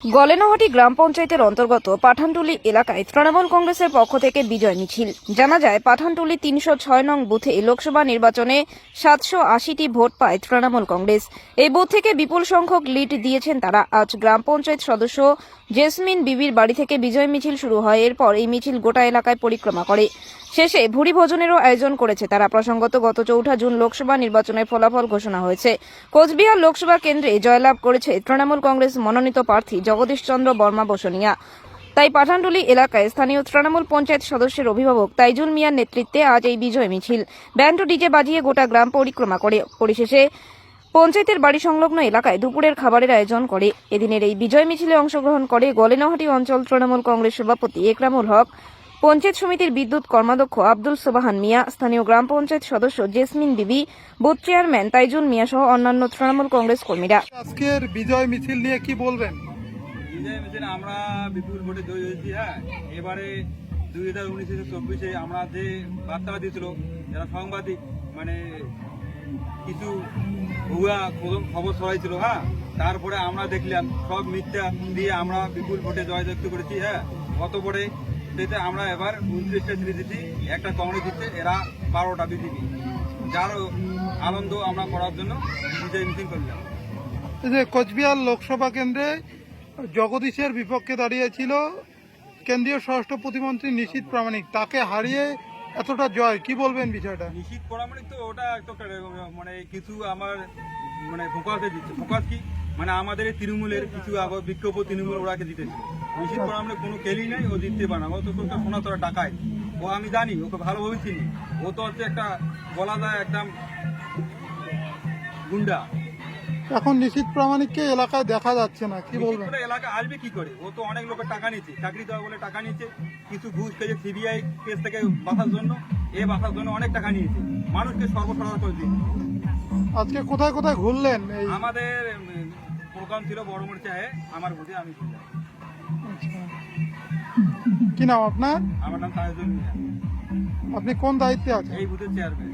গলেনহাটি গ্রাম পঞ্চায়েতের অন্তর্গত পাঠানটুলি এলাকায় তৃণমূল কংগ্রেসের পক্ষ থেকে বিজয় মিছিল। জানা যায়, পাঠানটুলি তিনশো ছয় নং বুথে লোকসভা নির্বাচনে সাতশো আশিটি ভোট পায় তৃণমূল কংগ্রেস। এই বুথ থেকে বিপুল সংখ্যক লিড দিয়েছেন তারা। আজ গ্রাম পঞ্চায়েত সদস্য জেসমিন বিবির বাড়ি থেকে বিজয় মিছিল শুরু হয়। এরপর এই মিছিল গোটা এলাকায় পরিক্রমা করে। শেষে ভুরি ভোজনেরও আয়োজন করেছে তারা। প্রসঙ্গত, গত চৌঠা জুন লোকসভা নির্বাচনের ফলাফল ঘোষণা হয়েছে। কোচবিহার লোকসভা কেন্দ্রে জয়লাভ করেছে তৃণমূল কংগ্রেস মনোনীত প্রার্থী জগদীশ চন্দ্র বর্মা বসনিয়া। তাই পাঠানটুলি এলাকায় স্থানীয় তৃণমূল পঞ্চায়েত সদস্যের অভিভাবক তাইজুল মিয়ার নেতৃত্বে আজ এই বিজয় মিছিল। ব্যান্ড ডিজে বাজিয়ে গোটা গ্রাম পরিক্রমা করে। পরিশেষে পঞ্চায়েতের বাড়ি সংলগ্ন এলাকায় দুপুরের খাবারের আয়োজন করে। এদিনের এই বিজয় মিছিলে অংশগ্রহণ করে গলেনহাটি অঞ্চল তৃণমূল কংগ্রেস সভাপতি একরামুল হক। পঞ্চায়েত সমিতির বিদ্যুৎ কর্মাধ্যক্ষ আব্দুল সোবাহান মিয়া স্থানীয় গ্রাম পঞ্চায়েত সদস্য জেসমিন বিবি বুথ চেয়ারম্যান তাইজুল মিয়া সহ অন্যান্য তৃণমূল কংগ্রেস কর্মীরা। আজকের বিজয় মিছিল নিয়ে কি বলবেন? বিজয় মিছিল আমরা বিপুল ভোটে জয়ী হয়েছি হ্যাঁ। এবারে দুই হাজার উনিশে চব্বিশে আমরা যে বার্তাটা দিয়েছিল যারা সাংবাদিক মানে কিছু ভুয়া খবর- ছড়াইছিল হ্যাঁ। তারপরে আমরা দেখলাম সব মিথ্যা দিয়ে আমরা বিপুল ভোটে জয়যুক্ত করেছি হ্যাঁ। গত ভোটে সেটা আমরা এবার উনত্রিশটা দিচ্ছি একটা কংগ্রেস দিচ্ছে এরা বারোটা বিজেপি যার আনন্দ আমরা করার জন্য বিজয় মিছিল করলাম। যে কোচবিহার লোকসভা কেন্দ্রে জগদীশের বিপক্ষে দাঁড়িয়েছিল কেন্দ্রীয় স্বরাষ্ট্র প্রতিমন্ত্রী নিশীত প্রামাণিক। তাকে হারিয়ে এতটা জয় কি বলবেন বিষয়টা? নিশ্চিত করা মানে তো ওটা তো মানে কিছু আমার মানে ফোকাসে দিচ্ছে। ফোকাস কি? মানে আমাদের তৃণমূলের কিছু বিক্ষোভ তৃণমূল ওরাকে দিতেছে নিশ্চিত করা মানে কোনো খেলি নাই ও জিততে পারে না। ও তো সোনা তোরা টাকায় ও আমি জানি ওকে ভালোভাবে চিনি। ও তো হচ্ছে একটা বলা যায় একদম গুন্ডা। এখন নিশীত প্রামাণিককে এলাকায় দেখা যাচ্ছে না কি বলবেন? নিশ্চিত এলাকা আসবে কি করে? ও তো অনেক লোকের টাকা নিচ্ছে চাকরি দেওয়া বলে টাকা নিচ্ছে কিছু ঘুষ খেয়েছে সিবিআই কেস থেকে বাঁচার জন্য। এ বাঁচার জন্য অনেক টাকা নিয়েছে। মানুষকে সর্বসরল করে দিচ্ছে আজকে কোথায় কোথায় ঘুরলেন আমাদের প্রোগ্রাম ছিল বড় মরিচায় আমার বুঝে আমি ছিলাম। কি নাম আপনার? আমার নাম তাজুল মিয়া। আপনি কোন দায়িত্বে আছেন? এই বুথের চেয়ারম্যান